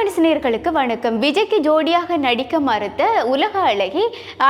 நேர்களுக்கு வணக்கம். விஜய்க்கு ஜோடியாக நடிக்க மறுத்த உலக அழகி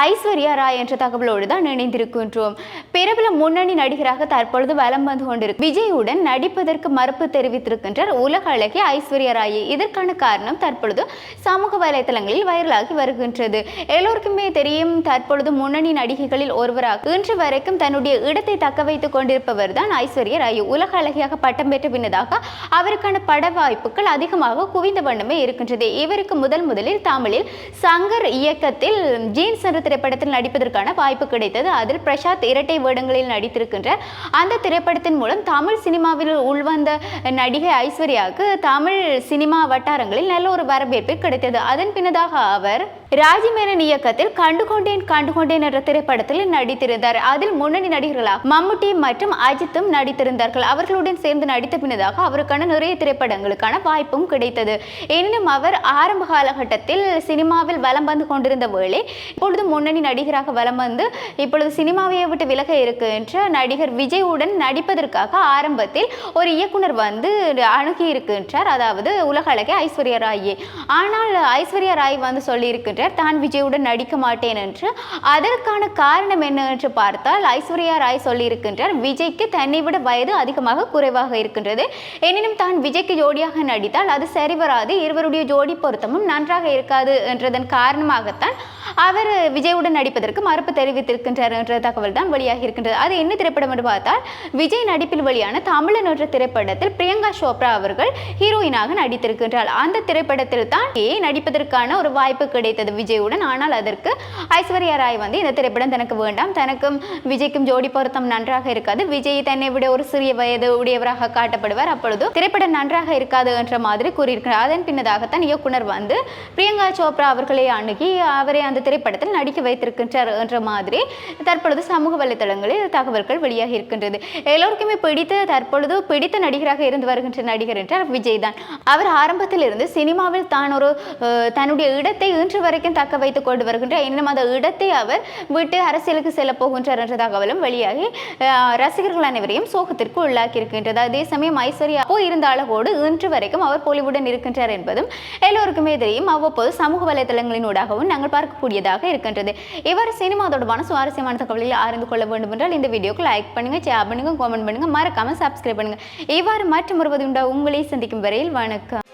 ஐஸ்வர்யா ராய் என்ற தகவலோடு தான் இணைந்திருக்கின்றோம். பிரபல முன்னணி நடிகராக தற்பொழுது வலம் வந்து கொண்டிருக்கு விஜயுடன் நடிப்பதற்கு மறுப்பு தெரிவித்திருக்கின்றார் உலக அழகி ஐஸ்வர்யா ராய். இதற்கான காரணம் தற்பொழுது சமூக வலைதளங்களில் வைரலாகி வருகின்றது. எல்லோருக்குமே தெரியும் தற்பொழுது முன்னணி நடிகைகளில் ஒருவராக இன்று வரைக்கும் தன்னுடைய இடத்தை தக்க வைத்துக் கொண்டிருப்பவர் தான் ஐஸ்வர்யா ராய். உலக அழகியாக பட்டம் பெற்ற பின்னதாக அவருக்கான பட வாய்ப்புகள் அதிகமாக குவிந்த வண்ணமே இருக்கின்றது. இவருக்கு முதல் முதலில் தமிழில் சங்கர் இயக்கத்தில் ஜீன்ஸ் என்ற திரைப்படத்தில் நடிப்பதற்கான வாய்ப்பு கிடைத்தது. அதில் பிரசாத் இரட்டை வேடங்களில் நடித்திருக்கின்ற அந்த திரைப்படத்தின் மூலம் தமிழ் சினிமாவில் உள்வந்த நடிகை ஐஸ்வர்யாவுக்கு தமிழ் சினிமா வட்டாரங்களில் நல்ல ஒரு வரவேற்பு கிடைத்தது. அதன் பின்னதாக அவர் ராஜிமேனன் இயக்கத்தில் கண்டுகொண்டேன் கண்டுகொண்டேன் என்ற திரைப்படத்தில் நடித்திருந்தார். அதில் முன்னணி நடிகர்களாக மம்முட்டி மற்றும் அஜித்தும் நடித்திருந்தார்கள். அவர்களுடன் சேர்ந்து நடித்த பின்னதாக அவருக்கான நிறைய திரைப்படங்களுக்கான வாய்ப்பும் கிடைத்தது. எனினும் அவர் ஆரம்ப காலகட்டத்தில் சினிமாவில் வலம் வந்து கொண்டிருந்த வேளை இப்பொழுது முன்னணி நடிகராக வலம் வந்து இப்பொழுது சினிமாவையை விட்டு விலக இருக்கின்ற நடிகர் விஜயுடன் நடிப்பதற்காக ஆரம்பத்தில் ஒரு இயக்குனர் வந்து அணுகி இருக்கின்றார். அதாவது உலக அழகை ஐஸ்வர்யா ராயே ஆனால் ஐஸ்வர்யா ராய் வந்து சொல்லியிருக்கின்றார் தான் விஜயுடன் நடிக்க மாட்டேன் என்று. அதற்கான காரணம் என்ன என்று பார்த்தால் ஐஸ்வர்யா ராய் சொல்லியிருக்கின்றார் விஜய்க்கு தன்னை விட வயது அதிகமாக குறைவாக இருக்கின்றது. எனினும் தான் விஜய்க்கு ஜோடியாக நடித்தால் அது சரிவராது இரு இருவருடைய ஜோடி பொருத்தமும் நன்றாக இருக்காது என்றதன் காரணமாகத்தான் அவர் விஜயுடன் நடிப்பதற்கு மறுப்பு தெரிவித்திருக்கின்றார் என்ற தகவல் தான் வெளியாகி இருக்கின்றது. அது என்ன திரைப்படம் என்று பார்த்தால் விஜய் நடிப்பில் வெளியான தமிழன் என்ற திரைப்படத்தில் பிரியங்கா சோப்ரா அவர்கள் ஹீரோயினாக நடித்திருக்கின்றார். அந்த திரைப்படத்தில் தான் ஏ நடிப்பதற்கான ஒரு வாய்ப்பு கிடைத்தது விஜயுடன். ஆனால் அதற்கு ஐஸ்வர்யா ராய் வந்து இந்த திரைப்படம் தனக்கு வேண்டாம். தனக்கும் விஜய்க்கும் ஜோடி பொருத்தம் நன்றாக இருக்காது. விஜய் தன்னை விட ஒரு சிறிய வயது உடையவராக காட்டப்படுவார். அப்பொழுது திரைப்படம் நன்றாக இருக்காது என்ற மாதிரி கூறியிருக்கிறார். அதன் பின்னர் முன்னதாகத்தான் இயக்குனர் வந்து பிரியங்கா சோப்ரா அவர்களை அணுகி அவரை அந்த திரைப்படத்தில் நடிக்க வைத்திருக்கின்றார் என்ற மாதிரி தற்பொழுது சமூக வலைதளங்களில் தகவல்கள் வெளியாகி இருக்கின்றது. எல்லோருக்குமே பிடித்த தற்பொழுது பிடித்த நடிகராக இருந்து வருகின்ற நடிகர் என்றார் விஜய் தான். அவர் ஆரம்பத்தில் இருந்து சினிமாவில் தான் ஒரு தன்னுடைய இடத்தை இன்று வரைக்கும் தக்க வைத்துக் கொண்டு வருகின்ற இன்னும் அந்த இடத்தை அவர் விட்டு அரசியலுக்கு செல்ல போகின்றார் என்ற தகவலும் வெளியாகி ரசிகர்கள் அனைவரையும் சோகத்திற்கு உள்ளாக்கி இருக்கின்றது. அதே சமயம் ஐஸ்வர்யா அப்போ இருந்த அளவோடு இன்று வரைக்கும் அவர் பொலிவுடன் இருக்கின்றார் என்பது என்பதும் எல்லோருக்குமே தெரியும். அவ்வப்போது சமூக வலைதளங்களினூடாகவும் நாங்கள் பார்க்கக்கூடியதாக இருக்கின்றது. இவர் சினிமா தொடர்பான சுவாரஸ்யமான தகவலில் அறிந்து கொள்ள வேண்டும் என்றால் இந்த வீடியோக்கு லைக் பண்ணுங்க ஷேர் பண்ணுங்க கமெண்ட் பண்ணுங்க மறக்காம சப்ஸ்கிரைப் பண்ணுங்க. இவ்வாறு மற்றும் ஒருவது உண்டா? உங்களை சந்திக்கும் வரையில் வணக்கம்.